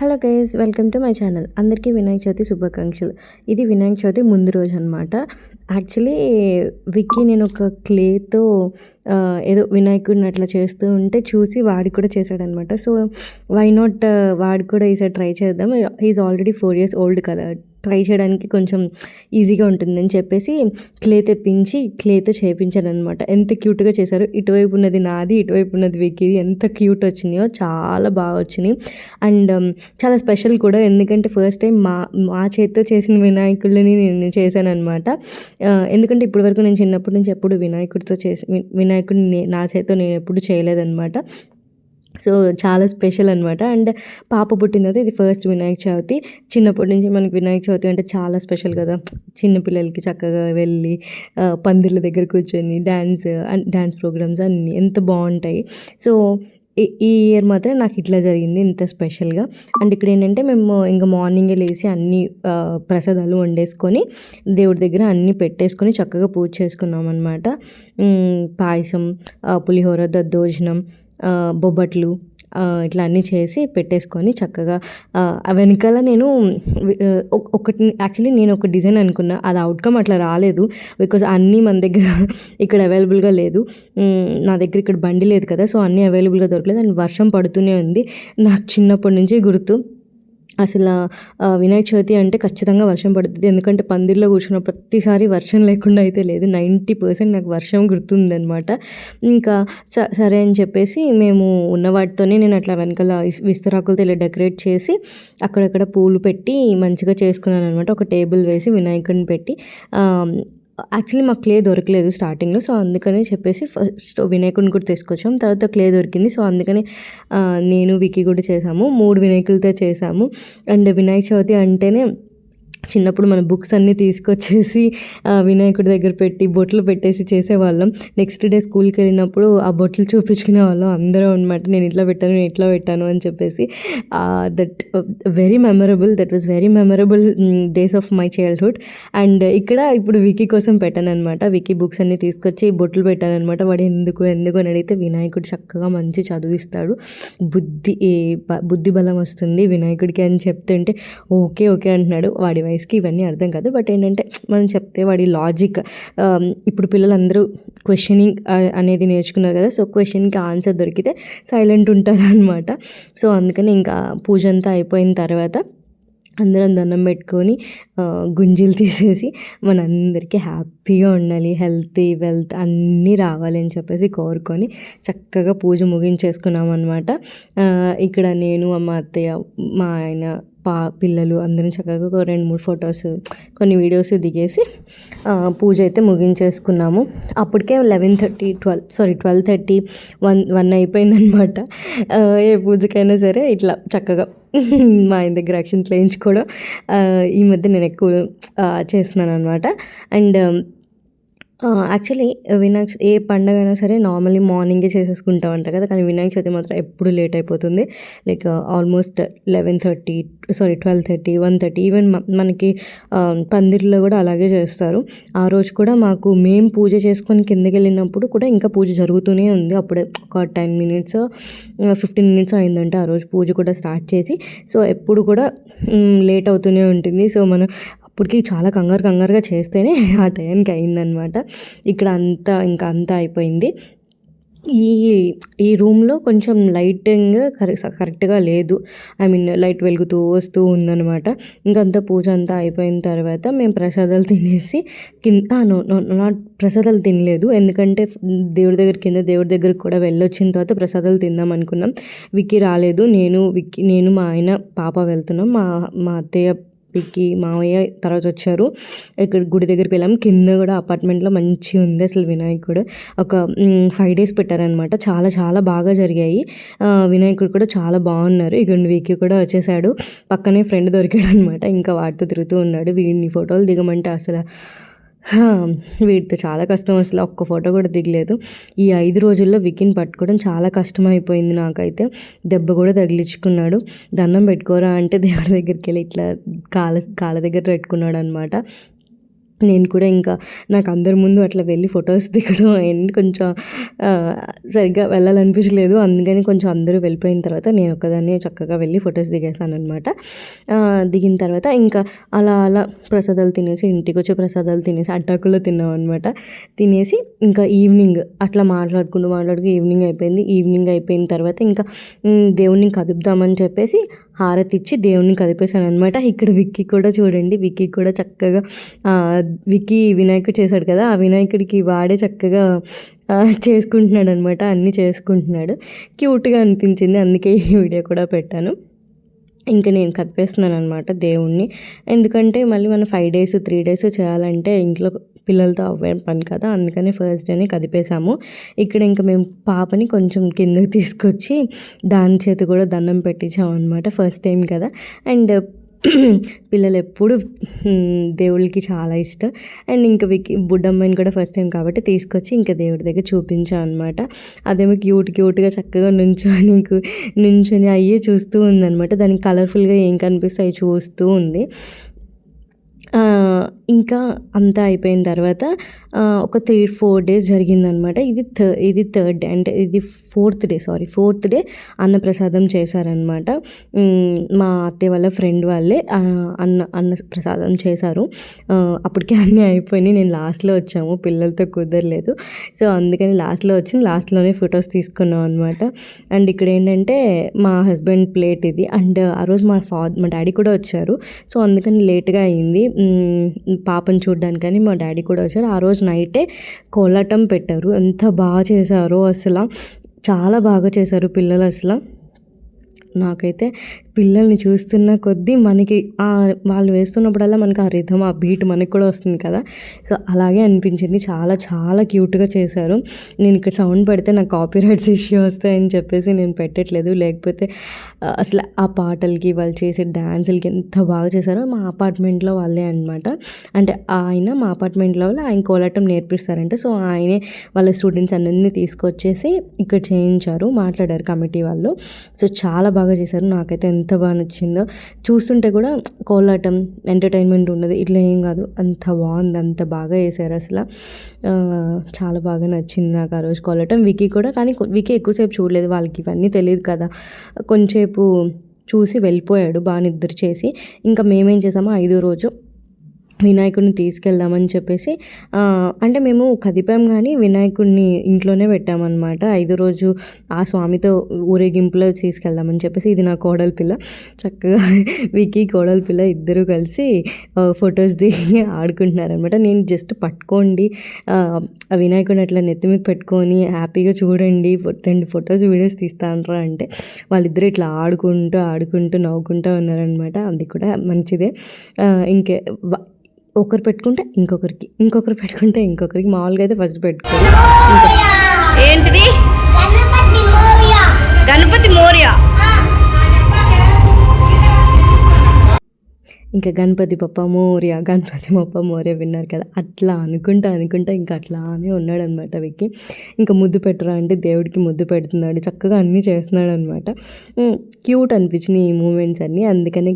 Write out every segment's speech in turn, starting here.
Hello guys welcome to my channel. అందరికీ వినాయక చవితి శుభాకాంక్షలు. ఇది వినాయక చవితి ముందు రోజు అనమాట యాక్చువల్లీ విక్కీ నేను ఒక క్లేతో ఏదో వినాయకుడిని అట్లా చేస్తూ ఉంటే చూసి వాడికి కూడా చేశాడనమాట సో వై నాట్ వాడు కూడా ఈసారి ట్రై చేద్దాం. Is already four years old కదా. ట్రై చేయడానికి కొంచెం ఈజీగా ఉంటుందని చెప్పేసి క్లే తెప్పించి క్లేతో చేయించాను అనమాట ఎంత క్యూట్గా చేశారు. ఇటువైపు ఉన్నది నాది ఇటువైపు ఉన్నది విక్కీది. ఎంత క్యూట్ వచ్చినాయో చాలా బాగా వచ్చినాయి. అండ్ చాలా స్పెషల్ కూడా. ఎందుకంటే ఫస్ట్ టైం మా మా చేతితో చేసిన వినాయకుడిని నేను చేశాను అనమాట ఎందుకంటే ఇప్పటి వరకు నేను చిన్నప్పటి నుంచి ఎప్పుడు వినాయకుడితో చేసి వినాయకుడిని నా చేతితో నేను ఎప్పుడు చేయలేదన్నమాట. సో చాలా స్పెషల్ అనమాట అండ్ పాప పుట్టినది ఇది ఫస్ట్ వినాయక చవితి. చిన్నప్పటి నుంచి మనకి వినాయక చవితి అంటే చాలా స్పెషల్ కదా. చిన్నపిల్లలకి చక్కగా వెళ్ళి పందిళ్ళ దగ్గర కూర్చొని డ్యాన్స్ డ్యాన్స్ ప్రోగ్రామ్స్ అన్నీ ఎంత బాగుంటాయి. సో ఈ ఇయర్ మాత్రం నాకు ఇట్లా జరిగింది ఇంత స్పెషల్గా అండ్ ఇక్కడ ఏంటంటే మేము ఇంకా మార్నింగే లేచి అన్ని ప్రసాదాలు వండేసుకొని దేవుడి దగ్గర అన్నీ పెట్టేసుకొని చక్కగా పూజ చేసుకున్నాం అనమాట పాయసం పులిహోర దద్దోజనం బొబ్బట్లు ఇట్లా అన్నీ చేసి పెట్టేసుకొని చక్కగా వెనకాల నేను ఒకటి యాక్చువల్లీ నేను ఒక డిజైన్ అనుకున్నా అది అవుట్కమ్ అట్లా రాలేదు బికాజ్ అన్నీ మన దగ్గర ఇక్కడ అవైలబుల్గా లేదు. నా దగ్గర ఇక్కడ బండి లేదు కదా సో అన్నీ అవైలబుల్గా దొరకలేదు అండ్ వర్షం పడుతూనే ఉంది. నాకు చిన్నప్పటి నుంచి గుర్తు. అసలు వినాయక చవితి అంటే ఖచ్చితంగా వర్షం పడుతుంది. ఎందుకంటే పందిర్లో కూర్చున్న ప్రతిసారి వర్షం లేకుండా అయితే లేదు. నైంటీ పర్సెంట్ నాకు వర్షం గుర్తుందనమాట ఇంకా సరే అని చెప్పేసి మేము ఉన్న వాటితోనే నేను అట్లా వెనకాల విస్తరాకులతో ఇలా డెకరేట్ చేసి అక్కడక్కడ పూలు పెట్టి మంచిగా చేసుకున్నాను అనమాట ఒక టేబుల్ వేసి వినాయకుడిని పెట్టి యాక్చువల్లీ మాకు క్లే దొరకలేదు స్టార్టింగ్లో సో అందుకని చెప్పేసి ఫస్ట్ వినాయకుడిని కూడా తీసుకొచ్చాం. తర్వాత క్లే దొరికింది సో అందుకనే నేను వికీ కూడా చేసాము. మూడు వినాయకులతో చేసాము. అండ్ వినాయక చవితి అంటేనే చిన్నప్పుడు మన బుక్స్ అన్నీ తీసుకొచ్చేసి వినాయకుడి దగ్గర పెట్టి బొట్లు పెట్టేసి చేసేవాళ్ళం. నెక్స్ట్ డే స్కూల్కి వెళ్ళినప్పుడు ఆ బొట్లు చూపించుకునే వాళ్ళం. అందరం అనమాట నేను ఇట్లా పెట్టాను నేను ఇట్లా పెట్టాను అని చెప్పేసి. That very memorable that was very memorable days of my childhood and ఇక్కడ ఇప్పుడు వికీ కోసం పెట్టాను అనమాట వికీ బుక్స్ అన్నీ తీసుకొచ్చి బొట్లు పెట్టాను అనమాట వాడు ఎందుకు ఎందుకు అని అడిగితే వినాయకుడు చక్కగా మంచి చదివిస్తాడు. బుద్ధి బుద్ధి బలం వస్తుంది వినాయకుడికి అని చెప్తుంటే ఓకే ఓకే అంటున్నాడు. వాడి వయసుకి ఇవన్నీ అర్థం కాదు. బట్ ఏంటంటే మనం చెప్తే వాడి లాజిక్ ఇప్పుడు పిల్లలందరూ క్వశ్చనింగ్ అనేది నేర్చుకున్నారు కదా. సో క్వశ్చన్కి ఆన్సర్ దొరికితే సైలెంట్ ఉంటారు అనమాట సో అందుకని ఇంకా పూజ అంతా అయిపోయిన తర్వాత అందరం దండం పెట్టుకొని గుంజీలు తీసేసి మనందరికీ హ్యాపీగా ఉండాలి. హెల్తీ వెల్త్ అన్నీ రావాలి అని చెప్పేసి కోరుకొని చక్కగా పూజ ముగించేసుకున్నాం అనమాట ఇక్కడ నేను మా అత్తయ్య మా ఆయన పా పిల్లలు అందరం చక్కగా ఒక రెండు మూడు ఫొటోస్ కొన్ని వీడియోస్ దిగేసి పూజ అయితే ముగించేసుకున్నాము. అప్పటికే eleven thirty twelve sorry twelve thirty one one అయిపోయిందనమాట. ఏ పూజకైనా సరే ఇట్లా చక్కగా మా ఆయన దగ్గర యాక్షన్స్ వేయించుకోవడం ఈ మధ్య నేను ఎక్కువ చేస్తున్నాను అనమాట అండ్ యాక్చువల్లీ వినాయక ఏ పండగ అయినా సరే నార్మల్లీ మార్నింగే చేసేసుకుంటాం అంట కదా కానీ వినాయక చవితి మాత్రం ఎప్పుడు లేట్ అయిపోతుంది. Like almost eleven thirty sorry twelve thirty one thirty even మనకి పందిర్లో కూడా అలాగే చేస్తారు. ఆ రోజు కూడా మాకు మేము పూజ చేసుకొని కిందకి వెళ్ళినప్పుడు కూడా ఇంకా పూజ జరుగుతూనే ఉంది. అప్పుడే ఒక టెన్ మినిట్స్ ఫిఫ్టీన్ మినిట్స్ అయిందంటే ఆ రోజు పూజ కూడా స్టార్ట్ చేసి. సో ఎప్పుడు కూడా లేట్ అవుతూనే ఉంటుంది. సో మనం అప్పటికి చాలా కంగారు కంగారుగా చేస్తేనే ఆ టైంకి అయిందనమాట ఇక్కడ అంతా ఇంకా అంతా అయిపోయింది. ఈ ఈ రూమ్లో కొంచెం లైటింగ్ కరెక్ట్గా లేదు. ఐ మీన్ లైట్ వెలుగుతూ వస్తూ ఉందనమాట ఇంకంతా పూజ అంతా అయిపోయిన తర్వాత మేము ప్రసాదాలు తినేసి కింద నాట్ ప్రసాదాలు తినలేదు. ఎందుకంటే దేవుడి దగ్గర కింద దేవుడి దగ్గరికి కూడా వెళ్ళొచ్చిన తర్వాత ప్రసాదాలు తిందాం అనుకున్నాం. విక్కీ రాలేదు. నేను విక్కీ నేను మా ఆయన పాప వెళ్తున్నాం. మా మా అత్తయ్య విక్కీ మావయ్య తర్వాత వచ్చారు. ఇక్కడ గుడి దగ్గరికి వెళ్ళాము కింద కూడా అపార్ట్మెంట్లో మంచిగా ఉంది అసలు వినాయకుడు. ఒక ఫైవ్ డేస్ పెట్టారనమాట చాలా చాలా బాగా జరిగాయి. వినాయకుడు కూడా చాలా బాగున్నారు. ఇక్కడ విక్కీ కూడా వచ్చేసాడు. పక్కనే ఫ్రెండ్ దొరికాడు అనమాట ఇంకా వాటితో తిరుగుతూ ఉన్నాడు. వీడిని ఫోటోలు దిగమంటే అసలు వీటితో చాలా కష్టం. అసలు ఒక్క ఫోటో కూడా దిగలేదు. ఈ ఐదు రోజుల్లో వికిన్ పట్టుకోవడం చాలా కష్టం అయిపోయింది నాకైతే. దెబ్బ కూడా తగిలించుకున్నాడు. దండం పెట్టుకోరా అంటే దేవుడి దగ్గరికి వెళ్ళి ఇట్లా కాళ్ళ కాళ్ళ దగ్గర పెట్టుకున్నాడు అనమాట నేను కూడా ఇంకా నాకు అందరి ముందు అట్లా వెళ్ళి ఫొటోస్ దిగడం అండ్ కొంచెం సరిగ్గా వెళ్ళాలనిపించలేదు. అందుకని కొంచెం అందరూ వెళ్ళిపోయిన తర్వాత నేను ఒక్కదాన్ని చక్కగా వెళ్ళి ఫొటోస్ దిగేసాను అనమాట దిగిన తర్వాత ఇంకా అలా అలా ప్రసాదాలు తినేసి ఇంటికి వచ్చే ప్రసాదాలు తినేసి అడ్డాకుల్లో తిన్నాం అనమాట తినేసి ఇంకా ఈవినింగ్ అట్లా మాట్లాడుకుంటూ మాట్లాడుకుంటూ ఈవినింగ్ అయిపోయింది. ఈవినింగ్ అయిపోయిన తర్వాత ఇంకా ఉమ్, దేవుణ్ణి కదుపుదామని చెప్పేసి హారతి ఇచ్చి దేవుణ్ణి కదిపేశాను అనమాట ఇక్కడ విక్కీ కూడా చూడండి విక్కీ కూడా చక్కగా ఆ, విక్కీ వినాయకుడు చేశాడు కదా ఆ వినాయకుడికి వాడే చక్కగా చేసుకుంటున్నాడు అనమాట అన్నీ చేసుకుంటున్నాడు. క్యూట్గా అనిపించింది అందుకే ఈ వీడియో కూడా పెట్టాను. ఇంకా నేను కదిపేస్తున్నాను అనమాట దేవుణ్ణి. ఎందుకంటే మళ్ళీ మనం ఫైవ్ డేస్ త్రీ డేస్ చేయాలంటే ఇంట్లో పిల్లలతో అవ్వే పని కదా అందుకని ఫస్ట్ డేనే కదిపేసాము ఇక్కడ ఇంకా మేము పాపని కొంచెం కిందకి తీసుకొచ్చి దాని చేతి కూడా దండం పెట్టించాము అనమాట ఫస్ట్ టైం కదా. అండ్ పిల్లలు ఎప్పుడు దేవుడికి దేవుళ్ళకి చాలా ఇష్టం. అండ్ ఇంకా వికి బుడ్డమ్మాయిని కూడా ఫస్ట్ టైం కాబట్టి తీసుకొచ్చి ఇంకా దేవుడి దగ్గర చూపించాం అనమాట అదేమో క్యూట్ క్యూట్గా చక్కగా నుంచొని నుంచొని అయ్యే చూస్తూ ఉందన్నమాట. దానికి కలర్ఫుల్గా ఏం కనిపిస్తాయి చూస్తూ ఉంది. ఇంకా అంతా అయిపోయిన తర్వాత ఒక త్రీ ఫోర్ డేస్ జరిగిందనమాట. ఇది థర్ ఇది థర్డ్ డే అంటే ఇది fourth day sorry fourth day అన్నప్రసాదం చేశారనమాట. మా అత్తయ్య వాళ్ళ ఫ్రెండ్ వాళ్ళే అన్న అన్న ప్రసాదం చేశారు. అప్పటికే అన్నీ అయిపోయినాయి. నేను లాస్ట్లో వచ్చాము. పిల్లలతో కుదరలేదు. సో అందుకని లాస్ట్లో వచ్చి లాస్ట్లోనే ఫొటోస్ తీసుకున్నాం అనమాట. అండ్ ఇక్కడ ఏంటంటే మా హస్బెండ్ ప్లేట్ ఇది. అండ్ ఆ రోజు మా ఫాదర్ మా డాడీ కూడా వచ్చారు. సో అందుకని లేట్గా అయింది. పాపను చూడడానికని మా డాడీ కూడా వచ్చారు. ఆ రోజు నైటే కోలాటం పెట్టారు. ఎంత బాగా చేశారో అసలు. చాలా బాగా చేశారు పిల్లలు అసలు. నాకైతే పిల్లల్ని చూస్తున్న కొద్దీ మనకి ఆ వాళ్ళు వేస్తున్నప్పుడల్లా మనకి ఆ రిధం ఆ బీట్ మనకి కూడా వస్తుంది కదా. సో అలాగే అనిపించింది. చాలా చాలా క్యూట్గా చేశారు. నేను ఇక్కడ సౌండ్ పెడితే నాకు కాపీ రైట్స్ ఇష్యూ వస్తాయని చెప్పేసి నేను పెట్టట్లేదు. లేకపోతే అసలు ఆ పాటలకి వాళ్ళు చేసే డ్యాన్సులకి ఎంత బాగా చేశారో మా అపార్ట్మెంట్లో వాళ్ళే అనమాట అంటే ఆయన మా అపార్ట్మెంట్లో వాళ్ళు ఆయన కోలాటం నేర్పిస్తారంటే. సో ఆయనే వాళ్ళ స్టూడెంట్స్ అన్నీ తీసుకొచ్చేసి ఇక్కడ చేయించారు మాట్లాడారు కమిటీ వాళ్ళు. సో చాలా బాగా చేశారు. నాకైతే ఎంత ఎంత బాగా నచ్చిందో. చూస్తుంటే కూడా కోలాటం ఎంటర్టైన్మెంట్ ఉన్నది. ఇట్లా ఏం కాదు. అంత బాగుంది. అంత బాగా వేసారు అసలు. చాలా బాగా నచ్చింది నాకు ఆ రోజు కోలాటం. వికీ కూడా కానీ వికీ ఎక్కువసేపు చూడలేదు. వాళ్ళకి ఇవన్నీ తెలియదు కదా. కొంచెంసేపు చూసి వెళ్ళిపోయాడు. బాగా నిద్ర చేసి. ఇంకా మేమేం చేసామో ఐదో రోజు వినాయకుడిని తీసుకెళ్దామని చెప్పేసి అంటే మేము కదిపాం కానీ వినాయకుడిని ఇంట్లోనే పెట్టామన్నమాట. ఐదు రోజు ఆ స్వామితో ఊరేగింపులో తీసుకెళ్దామని చెప్పేసి ఇది నా కోడలి పిల్ల. చక్కగా వికీ కోడలి పిల్ల ఇద్దరు కలిసి ఫొటోస్ దిగి ఆడుకుంటున్నారనమాట నేను జస్ట్ పట్టుకోండి వినాయకుడిని అట్లా నెత్తి మీద పెట్టుకొని హ్యాపీగా చూడండి రెండు ఫొటోస్ వీడియోస్ తీస్తానరా అంటే వాళ్ళిద్దరు ఇట్లా ఆడుకుంటూ ఆడుకుంటూ నవ్వుకుంటూ ఉన్నారనమాట అది కూడా మంచిదే. ఇంకే ఒకరు పెట్టుకుంటే ఇంకొకరికి ఇంకొకరు పెట్టుకుంటే ఇంకొకరికి. మామూలుగా అయితే ఫస్ట్ పెట్టుకో ఇంకా ఏంటిది? ఇంకా గణపతి పప్ప మోరియా గణపతి పప్ప మోరియా విన్నారు కదా. అట్లా అనుకుంటా అనుకుంటా ఇంకా అట్లానే ఉన్నాడు అనమాట విక్కి. ఇంకా ముద్దు పెట్టరా అంటే దేవుడికి ముద్దు పెడుతున్నాడు. చక్కగా అన్నీ చేస్తున్నాడు అనమాట క్యూట్ అనిపించినాయి ఈ మూమెంట్స్ అన్నీ. అందుకనే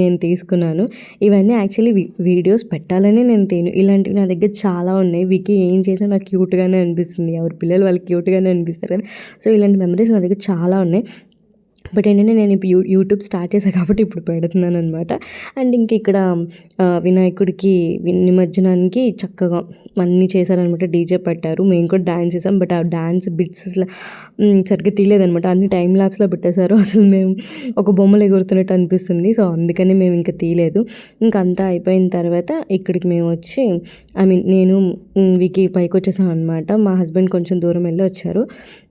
నేను తీసుకున్నాను. ఇవన్నీ యాక్చువల్లీ వీడియోస్ పెట్టాలని నేను తేను. ఇలాంటివి నా దగ్గర చాలా ఉన్నాయి. వికి ఏం చేసినా నాకు క్యూట్గానే అనిపిస్తుంది. ఎవరి పిల్లలు వాళ్ళు క్యూట్గానే అనిపిస్తారు కదా. సో ఇలాంటి మెమరీస్ నా దగ్గర చాలా ఉన్నాయి. బట్ ఏంటంటే నేను ఇప్పుడు యూ యూట్యూబ్ స్టార్ట్ చేశాను కాబట్టి ఇప్పుడు పెడుతున్నాను అనమాట అండ్ ఇంక ఇక్కడ వినాయకుడికి వి- నిమజ్జనానికి చక్కగా అన్నీ చేశారనమాట డీజే పెట్టారు. మేము కూడా డ్యాన్స్ చేసాం బట్ ఆ డ్యాన్స్ బిట్స్ సరిగ్గా తీయలేదనమాట అన్ని టైం ల్యాబ్స్లో పెట్టేశారు. అసలు మేము ఒక బొమ్మలు ఎగురుతున్నట్టు అనిపిస్తుంది. సో అందుకని మేము ఇంకా తీయలేదు. ఇంకంతా అంతా అయిపోయిన తర్వాత ఇక్కడికి మేము వచ్చి ఐ మీన్ నేను వీకి పైకి వచ్చేసాం అనమాట మా హస్బెండ్ కొంచెం దూరం వెళ్ళి వచ్చారు.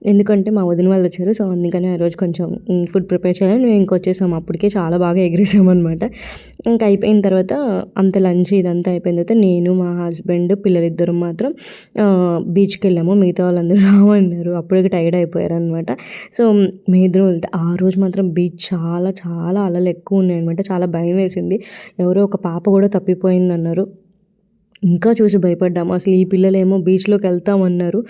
ఎందుకంటే మా వదిన వాళ్ళు వచ్చారు. సో అందుకని ఆ రోజు కొంచెం ఫుడ్ ప్రిపేర్ చేయాలని మేము ఇంకొచ్చేసాం అప్పటికే చాలా బాగా ఎగిరేసామన్నమాట ఇంకా అయిపోయిన తర్వాత అంత లంచ్ ఇదంతా అయిపోయిన తర్వాత నేను మా హస్బెండ్ పిల్లలిద్దరు మాత్రం బీచ్కి వెళ్ళాము. మిగతా వాళ్ళందరూ రామన్నారు అప్పటికి టైర్డ్ అయిపోయారు అనమాట సో మీ వెళ్తే ఆ రోజు మాత్రం బీచ్ చాలా చాలా అలలు ఎక్కువ ఉన్నాయన్నమాట. చాలా భయం వేసింది. ఎవరో ఒక పాప కూడా తప్పిపోయింది అన్నారు. ఇంకా చూసి భయపడ్డాము. అసలు ఈ పిల్లలేమో బీచ్లోకి వెళ్తామన్నారు.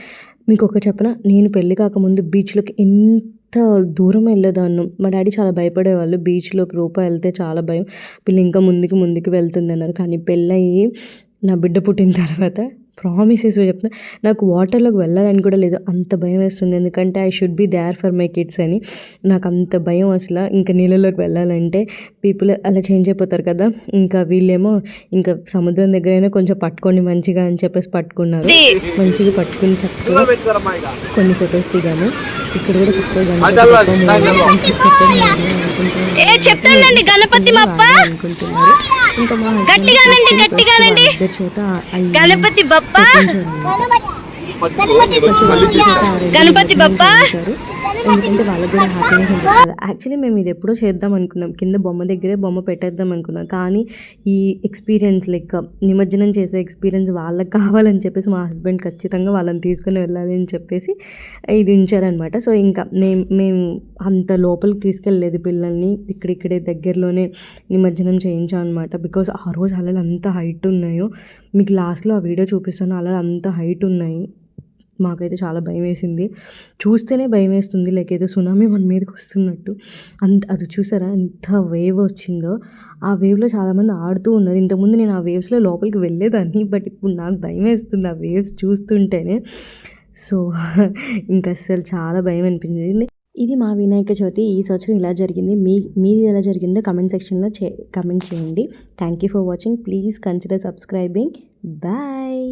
మీకు ఒక చెప్పన? నేను పెళ్ళి కాకముందు బీచ్లోకి ఎంత దూరం వెళ్ళేదాన్ని. మా డాడీ చాలా భయపడేవాళ్ళు. బీచ్లోకి రూపా వెళ్తే చాలా భయం. పిల్ల ఇంకా ముందుకు ముందుకు వెళ్తుంది అన్నారు కానీ పెళ్ళయి నా బిడ్డ పుట్టిన తర్వాత ప్రామిసెస్ చెప్తా నాకు వాటర్లోకి వెళ్ళాలని కూడా లేదు. అంత భయం వేస్తుంది. ఎందుకంటే I should be there for my kids అని. నాకు అంత భయం అసలు. ఇంకా నీళ్ళలోకి వెళ్ళాలంటే పీపుల్ అలా చేంజ్ అయిపోతారు కదా. ఇంకా వీళ్ళేమో ఇంకా సముద్రం దగ్గరైనా కొంచెం పట్టుకోండి మంచిగా అని చెప్పేసి పట్టుకున్నారు. మంచిగా పట్టుకుని చక్కగా కొన్ని ఫొటోస్ దిగాము. ఇక్కడ కూడా చక్కగా గణపతి అనుకుంటున్నారు. ఇంకా గట్టిగానండి, గట్టిగానండి. ఇద్దరి చేత గణపతి బప్ప! గణపతి బప్ప! ఎందుకంటే వాళ్ళకి కూడా హ్యాపీనెస్ ఉంటుంది కదా. యాక్చువల్లీ మేము ఇది ఎప్పుడో చేద్దాం అనుకున్నాం. కింద బొమ్మ దగ్గరే బొమ్మ పెట్టేద్దాం అనుకున్నాం. కానీ ఈ ఎక్స్పీరియన్స్ లైక్ నిమజ్జనం చేసే ఎక్స్పీరియన్స్ వాళ్ళకి కావాలని చెప్పేసి మా హస్బెండ్ ఖచ్చితంగా వాళ్ళని తీసుకుని వెళ్ళాలి అని చెప్పేసి ఇది ఉంచారనమాట సో ఇంకా మేము మేము అంత లోపలికి తీసుకెళ్ళలేదు పిల్లల్ని. ఇక్కడిక్కడే దగ్గరలోనే నిమజ్జనం చేయించాం అనమాట బికాజ్ ఆ రోజు అలలు అంత హైట్ ఉన్నాయో మీకు లాస్ట్లో ఆ వీడియో చూపిస్తాను. అలలు అంత హైట్ ఉన్నాయి. మాకైతే చాలా భయం వేసింది చూస్తేనే భయం వేస్తుంది లైక్ ఏదో సునామీ మన మీదకి వస్తున్నట్టు. అంత అది చూసారా? ఎంత వేవ్ వచ్చిందో. ఆ వేవ్లో చాలామంది ఆడుతూ ఉన్నారు. ఇంతకుముందు నేను ఆ వేవ్స్లో లోపలికి వెళ్ళేదాన్ని బట్ ఇప్పుడు నాకు భయం వేస్తుంది ఆ వేవ్స్ చూస్తుంటేనే. సో ఇంకా అస్సలు చాలా భయం అనిపించింది ఇది మా వినాయక చవితి ఈ సంవత్సరం ఇలా జరిగింది. మీ మీది ఎలా జరిగిందో కమెంట్ సెక్షన్లో చే కమెంట్ చేయండి. Thank you for watching please consider subscribing bye